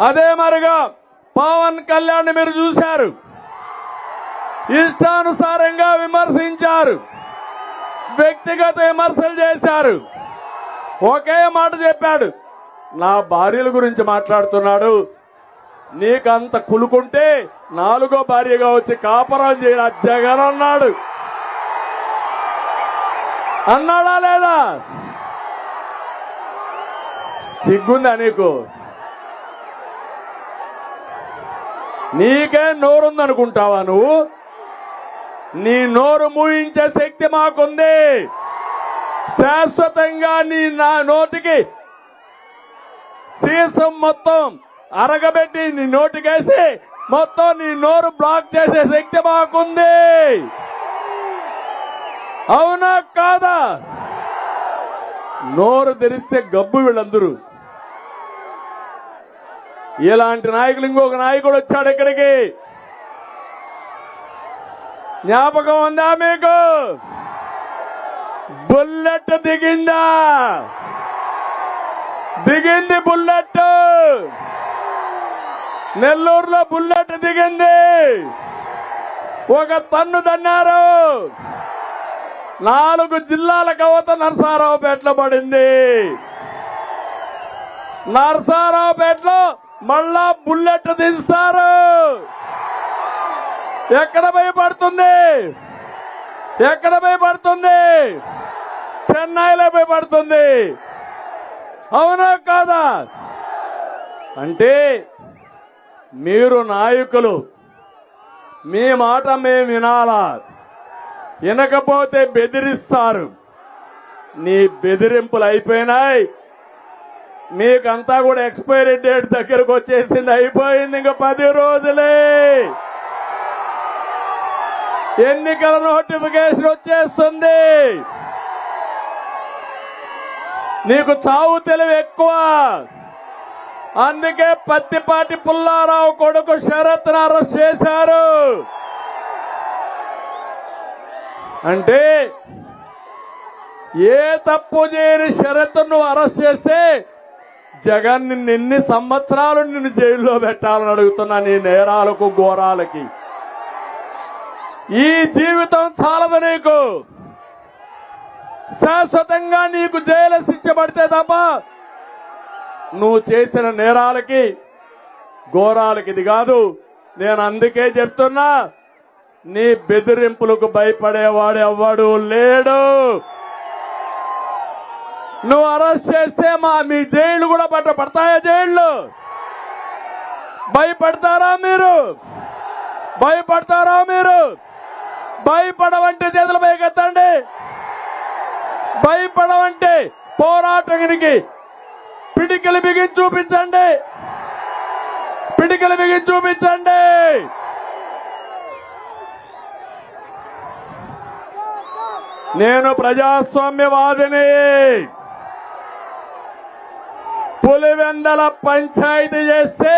అదే మరిగా పవన్ కళ్యాణ్ మీరు చూశారు. ఇష్టానుసారంగా విమర్శించారు. వ్యక్తిగత విమర్శలు చేశారు. ఒకే మాట చెప్పాడు. నా భార్యల గురించి మాట్లాడుతున్నాడు. నీకంత కులుకుంటే నాలుగో భార్యగా వచ్చి కాపురం చేయ జగన్ అన్నాడు. అన్నాడా లేదా? సిగ్గుందా నీకు? నీకే నోరుందనుకుంటావా నువ్వు? నీ నోరు మూయించే శక్తి మాకుంది. శాశ్వతంగా నీ నా నోటికి సీసం మొత్తం అరగబెట్టి నీ నోటికేసి మొత్తం నీ నోరు బ్లాక్ చేసే శక్తి మాకుంది. అవునా కాదా? నోరు తెరిస్తే గబ్బు వీళ్ళందరూ. ఇలాంటి నాయకులు ఇంకొక నాయకుడు వచ్చాడు ఇక్కడికి. జ్ఞాపకం ఉందా మీకు? బుల్లెట్ దిగిందా? దిగింది బుల్లెట్. నెల్లూరులో బుల్లెట్ దిగింది. ఒక తన్ను తన్నారు. నాలుగు జిల్లాల కవత నరసారావుపేటలో పడింది. నరసారావుపేటలో మళ్ళా బుల్లెట్ దించారు. ఎక్కడ భయపడుతుంది? ఎక్కడ భయపడుతుంది? చెన్నైలో భయపడుతుంది. అవునా కాదా? అంటే మీరు నాయకులు మీ మాట మేము వినాలా? వినకపోతే బెదిరిస్తారు. నీ బెదిరింపులు అయిపోయినాయి. మీకంతా కూడా ఎక్స్పైరీ డేట్ దగ్గరకు వచ్చేసింది అయిపోయింది ఇంకా పది రోజులే. ఎన్నికల నోటిఫికేషన్ వచ్చేస్తుంది. నీకు చావు తెలివి ఎక్కువ. అందుకే పత్తిపాటి పుల్లారావు కొడుకు శరత్ అరెస్ట్ చేశారు. అంటే ఏ తప్పు చేయని షరత్ నువ్వు అరెస్ట్ చేస్తే జగన్ నిన్ను ఎన్ని సంవత్సరాలు నిన్ను జైల్లో పెట్టాలని అడుగుతున్నా నీ నేరాలకు ఘోరాలకి. ఈ జీవితం చాలదు నీకు. శాశ్వతంగా నీకు జైలు శిక్ష పడితే తప్ప నువ్వు చేసిన నేరాలకి ఘోరాలకి ఇది కాదు. నేను అందుకే చెప్తున్నా నీ బెదిరింపులకు భయపడేవాడు ఎవ్వడు లేడు. నువ్వు అరెస్ట్ చేస్తే మా మీ జైలు కూడా పట్ట పడతాయా జైళ్ళు? భయపడతారా మీరు? భయపడతారా మీరు? భయపడవంటే చేతులు పైకెత్తండి. భయపడవంటే పోరాటానికి పిడికలు బిగించి చూపించండి. పిడికలు బిగించి చూపించండి. నేను ప్రజాస్వామ్యవాదిని. పులివెందల పంచాయతీ చేస్తే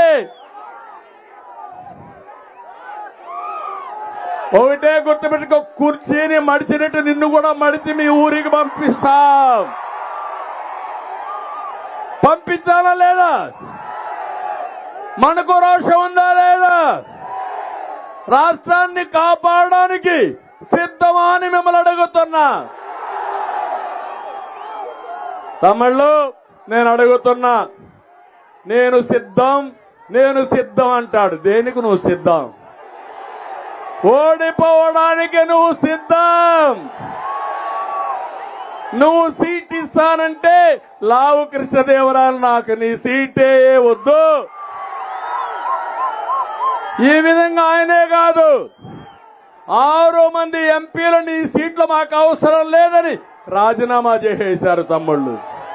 ఒకటే గుర్తుపెట్టుకో కుర్చీని మడిచినట్టు నిన్ను కూడా మడిచి మీ ఊరికి పంపిస్తాం. పంపించాలా లేదా? మనకు రోషం ఉందా లేదా? రాష్ట్రాన్ని కాపాడడానికి సిద్ధమా అని మిమ్మల్ని అడుగుతున్నా. తమిళ్ళు నేను అడుగుతున్నా నేను సిద్ధం నేను సిద్ధం అంటాడు. దేనికి నువ్వు సిద్ధం? ఓడిపోవడానికి నువ్వు సిద్ధం. నువ్వు సీట్ ఇస్తానంటే లావు కృష్ణదేవరాయలు నాకు నీ సీటే వద్దు. ఈ విధంగా ఆయనే కాదు. ఆరు మంది ఎంపీలు నీ సీట్లు మాకు అవసరం లేదని రాజీనామా చేసేశారు తమ్ముళ్ళు.